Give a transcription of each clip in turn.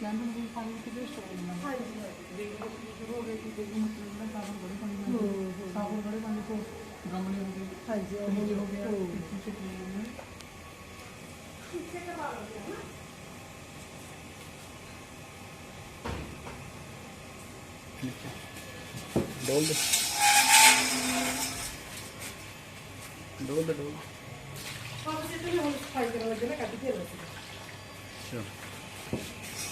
ਨੇ ਵੀ ਪਾਣੀ ਕਿਤੇ ਸਟੋਰ ਹੋਣਾ ਹਾਂਜੀ ਦੇਖ ਲਓ ਸ਼ੁਰੂ ਹੋ ਗਏ ਕਿ ਦੇਖੋ ਮਤਲਬ ਨਾ ਸਾਬਣ ਬੜੇ ਪਾਣੀ ਨਾਲ ਸਾਬਣ ਬੜੇ ਪਾਣੀ ਤੋਂ ਗਮਲੇ ਹੋ ਗਏ ਹਾਂਜੀ ਉਹ ਹੋ ਗਿਆ ਹੂੰ। ਚ ਕੀ ਹੋ ਗਿਆ ਡੋਲ ਦੇ ਡੋਲ ਦੇ ਡੋਲ ਤੁਸੀਂ ਤੇ ਹੁਣ ਸਫ਼ਾਈ ਕਰਨ ਲੱਗੇ ਨਾ ਕੱਢ ਕੇ ਰੱਖੋ ਚਲ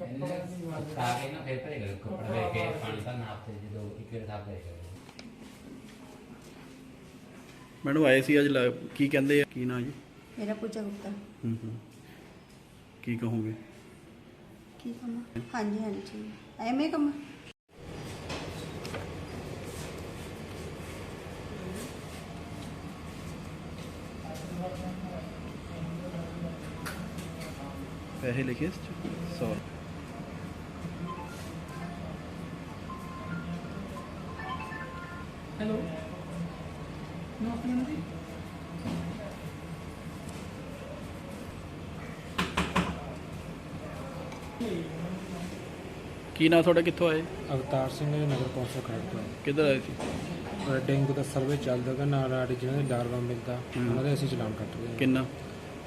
ਤੇ ਜਦੋਂ ਇੱਕ ਮੈਨੂੰ ਆਏ ਸੀ ਅੱਜ ਲਾ- ਕੀ ਕਹਿੰਦੇ ਆ? ਕੀ ਨਾਂ ਜੀ? ਮੇਰਾ ਪੂਜਾ ਗੁਪਤਾ। ਹੂੰ ਹੂੰ। ਕੀ ਕਹੋਗੇ? ਕੀ ਕੰਮ? ਹਾਂਜੀ ਹਾਂਜੀ ਐਵੇਂ ਕੰਮ ਪੈਸੇ ਲਿਖੇ ਇਸ ਚ 100 ਹੈਲੋ। ਨੋ ਆਪਣੀ ਜੀ। ਕੀ ਨਾਂ ਤੁਹਾਡਾ? ਕਿੱਥੋਂ ਆਏ? ਅਵਤਾਰ ਸਿੰਘ ਨਗਰ ਕੌਂਸਲ ਖੜਕਪੁਰ ਕਿੱਧਰ ਆਏ ਸੀ? ਡੇਂਗੂ ਦਾ ਸਰਵੇ ਚੱਲਦਾ ਗਾ ਨਾਲ ਨਾਲ ਜਿਹਨਾਂ ਦੇ ਲਾਰਵਾ ਮਿਲਦਾ ਉਹਨਾਂ ਦੇ ਅਸੀਂ ਚਲਾਨ ਕੱਟ ਰਹੇ ਹਾਂ ਕਿੰਨਾ?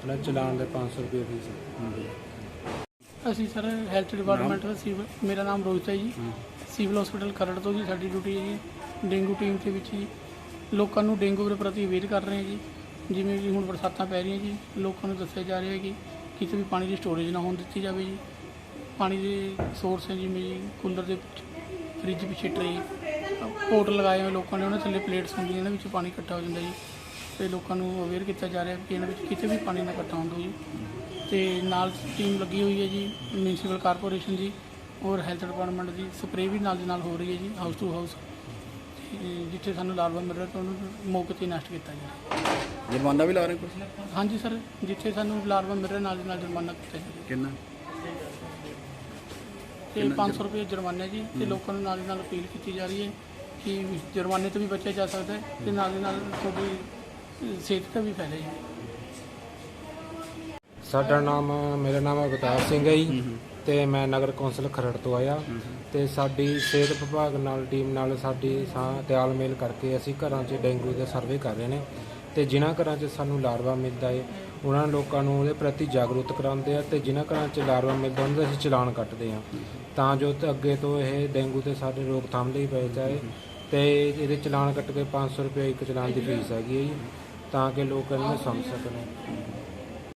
ਉਹਨਾਂ ਚਲਾਨ ਦੇ 500 ਰੁਪਏ ਫੀਸ। ਅਸੀਂ ਸਰ ਹੈਲਥ ਡਿਪਾਰਟਮੈਂਟ ਦਾ ਸਿਵਲ ਮੇਰਾ ਨਾਮ ਰੋਹਿਤ ਹੈ ਜੀ। ਸਿਵਲ ਹਸਪੀਟਲ ਖਰੜ ਤੋਂ ਜੀ ਸਾਡੀ ਡਿਊਟੀ ਹੈ ਜੀ। ਡੇਂਗੂ ਟੀਮ ਦੇ ਵਿੱਚ ਜੀ। ਲੋਕਾਂ ਨੂੰ ਡੇਂਗੂ ਦੇ ਪ੍ਰਤੀ ਅਵੇਅਰ ਕਰ ਰਹੇ ਹਾਂ ਜੀ। ਜਿਵੇਂ ਕਿ ਹੁਣ ਬਰਸਾਤਾਂ ਪੈ ਰਹੀਆਂ ਜੀ, ਲੋਕਾਂ ਨੂੰ ਦੱਸਿਆ ਜਾ ਰਿਹਾ ਹੈ ਕਿ ਕਿਤੇ ਵੀ ਪਾਣੀ ਦੀ ਸਟੋਰੇਜ ਨਾ ਹੋਣ ਦਿੱਤੀ ਜਾਵੇ ਜੀ। ਪਾਣੀ ਦੇ ਸੋਰਸ ਹੈ ਜਿਵੇਂ ਜੀ, ਕੂਲਰ ਦੇ ਫ੍ਰਿਜ ਪਿੱਛੇ ਟਰੇ ਪੋਟ ਲਗਾਏ ਹੋਏ ਲੋਕਾਂ ਨੇ, ਉਹਨਾਂ ਥੱਲੇ ਪਲੇਟਸ ਹੁੰਦੀਆਂ, ਇਹਨਾਂ ਵਿੱਚ ਪਾਣੀ ਇਕੱਠਾ ਹੋ ਜਾਂਦਾ ਜੀ। ਤੇ ਲੋਕਾਂ ਨੂੰ ਅਵੇਅਰ ਕੀਤਾ ਜਾ ਰਿਹਾ ਕਿ ਇਹਨਾਂ ਵਿੱਚ ਕਿਤੇ ਵੀ ਪਾਣੀ ਨਾ ਇਕੱਠਾ ਹੁੰਦਾ ਜੀ। ਤੇ ਨਾਲ ਟੀਮ ਲੱਗੀ ਹੋਈ ਹੈ ਜੀ ਮਿਊਨਿਸਪਲ ਕਾਰਪੋਰੇਸ਼ਨ ਦੀ ਔਰ ਹੈਲਥ ਡਿਪਾਰਟਮੈਂਟ ਦੀ ਸਪਰੇਅ ਵੀ ਨਾਲ ਦੀ ਨਾਲ ਹੋ ਰਹੀ ਹੈ ਜੀ ਹਾਊਸ ਟੂ ਹਾਊਸ ਜਿੱਥੇ ਸਾਨੂੰ ਲਾਰਵਾ ਮਿਲ ਰਿਹਾ ਤਾਂ ਉਹਨੂੰ ਮੌਕੇ ਤੇ ਨਸ਼ਟ ਕੀਤਾ ਜਾਵੇ ਜੁਰਮਾਨਾ ਵੀ ਲਾ ਰਹੇ ਕੁਛ ਹਾਂਜੀ ਸਰ ਜਿੱਥੇ ਸਾਨੂੰ ਲਾਰਵਾ ਮਿਲ ਰਿਹਾ ਨਾਲ ਦੀ ਨਾਲ ਜੁਰਮਾਨਾ ਕੀਤਾ ਜਾਵੇ ਕਿੰਨਾ? ਤੇ 500 ਰੁਪਏ ਜੁਰਮਾਨਾ ਜੀ ਤੇ ਲੋਕਾਂ ਨੂੰ ਨਾਲ ਦੀ ਨਾਲ ਅਪੀਲ ਕੀਤੀ ਜਾ ਰਹੀ ਹੈ ਕਿ ਜੁਰਮਾਨੇ ਤੋਂ ਵੀ ਬਚਿਆ ਜਾ ਸਕਦਾ ਹੈ ਤੇ ਨਾਲ ਦੀ ਨਾਲ ਤੁਹਾਡੀ ਸਿਹਤ ਦਾ ਵੀ ਫਾਇਦਾ ਜੀ ਸਾਡਾ ਨਾਮ ਮੇਰਾ ਨਾਮ ਅਵਤਾਰ ਸਿੰਘ ਹੈ ਜੀ। ਤੇ ਮੈਂ ਨਗਰ ਕੌਂਸਲ ਖਰੜ ਤੋਂ ਆਇਆ ਤੇ ਸਾਡੀ ਸਿਹਤ ਵਿਭਾਗ ਨਾਲ ਟੀਮ ਨਾਲ ਸਾਡੀ ਸਾਂ ਤਾਲਮੇਲ ਕਰਕੇ ਅਸੀਂ ਘਰਾਂ 'ਚ ਡੇਂਗੂ ਦੇ ਸਰਵੇ ਕਰ ਰਹੇ ਨੇ ਤੇ ਜਿਨ੍ਹਾਂ ਘਰਾਂ 'ਚ ਸਾਨੂੰ ਲਾਰਵਾ ਮਿਲਦਾ ਹੈ ਉਹਨਾਂ ਲੋਕਾਂ ਨੂੰ ਉਹਦੇ ਪ੍ਰਤੀ ਜਾਗਰੂਕ ਕਰਾਉਂਦੇ ਆ ਤੇ ਜਿਨ੍ਹਾਂ ਘਰਾਂ 'ਚ ਲਾਰਵਾ ਮਿਲਦਾ ਉਹਨਾਂ ਦਾ ਅਸੀਂ ਚਲਾਨ ਕੱਟਦੇ ਆ। ਤਾਂ ਜੋ ਅੱਗੇ ਤੋਂ ਇਹ ਡੇਂਗੂ ਤੇ ਸਾਡੇ ਰੋਕਥਾਮ ਲਈ ਪਏ ਜਾਏ ਤੇ ਇਹਦੇ ਚਲਾਨ ਕੱਟ ਕੇ 500 ਰੁਪਏ ਇੱਕ ਚਲਾਨ ਦੀ ਫੀਸ ਹੈਗੀ ਹੈ ਜੀ ਤਾਂ ਕਿ ਲੋਕ ਇਹਨੂੰ ਸਮਝ ਸਕਣ।